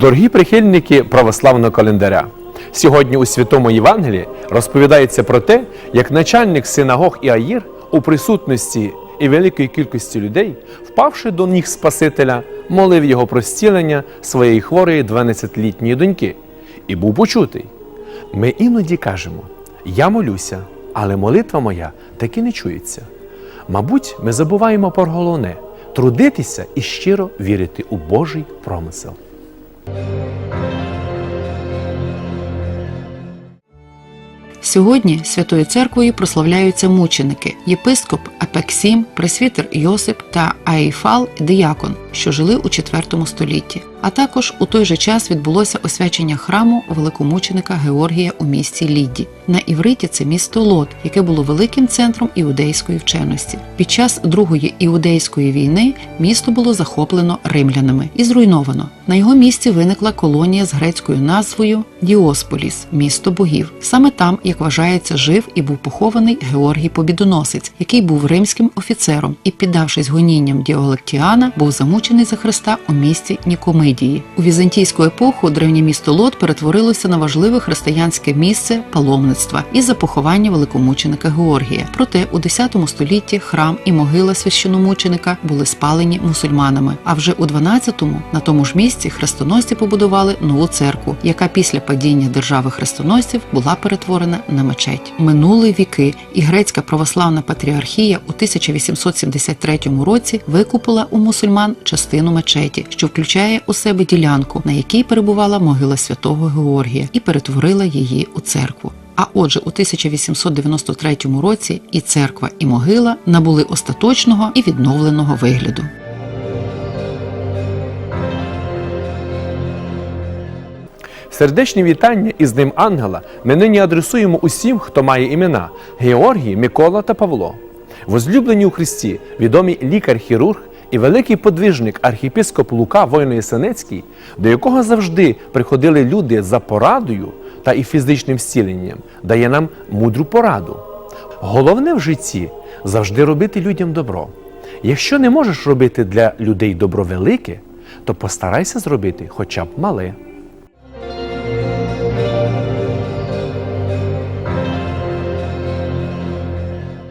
Дорогі прихильники православного календаря, сьогодні у Святому Євангелії розповідається про те, як начальник синагог Іаїр у присутності і великої кількості людей, впавши до ніг Спасителя, молив його про зцілення своєї хворої 12-літньої доньки і був почутий. Ми іноді кажемо: Я молюся, але молитва моя таки не чується. Мабуть, ми забуваємо про головне трудитися і щиро вірити у Божий промисел. Сьогодні Святою Церквою прославляються мученики єпископ Апексім, пресвітер Йосип та Аїфал Діякон, що жили у IV столітті. А також у той же час відбулося освячення храму великомученика Георгія у місті Лідді. На івриті це місто Лот, яке було великим центром іудейської вченості. Під час Другої іудейської війни місто було захоплено римлянами і зруйновано. На його місці виникла колонія з грецькою назвою Діосполіс місто богів. Саме там, як вважається, жив і був похований Георгій Побідоносець, який був римським офіцером і, піддавшись гонінням Діолектіана, був замучений за Христа у місті Нікомидії. У візантійську епоху древнє місто Лот перетворилося на важливе християнське місце паломництва із-за поховання великомученика Георгія. Проте у X столітті храм і могила священомученика були спалені мусульманами. А вже у 12-му на тому ж місці хрестоносці побудували нову церкву, яка після падіння держави хрестоносців була перетворена на мечеть. Минули віки, і грецька православна патріархія у 1873 році викупила у мусульман частину мечеті, що включає у себе ділянку, на якій перебувала могила святого Георгія, і перетворила її у церкву. А отже, у 1893 році і церква, і могила набули остаточного і відновленого вигляду. Сердечні вітання із Днем Ангела ми нині адресуємо усім, хто має імена Георгій, Микола та Павло. Возлюблені у Христі, відомий лікар-хірург і великий подвижник архіпископ Лука Войно-Ясенецький, до якого завжди приходили люди за порадою та і фізичним зціленням, дає нам мудру пораду. Головне в житті завжди робити людям добро. Якщо не можеш робити для людей добро велике, то постарайся зробити хоча б мале.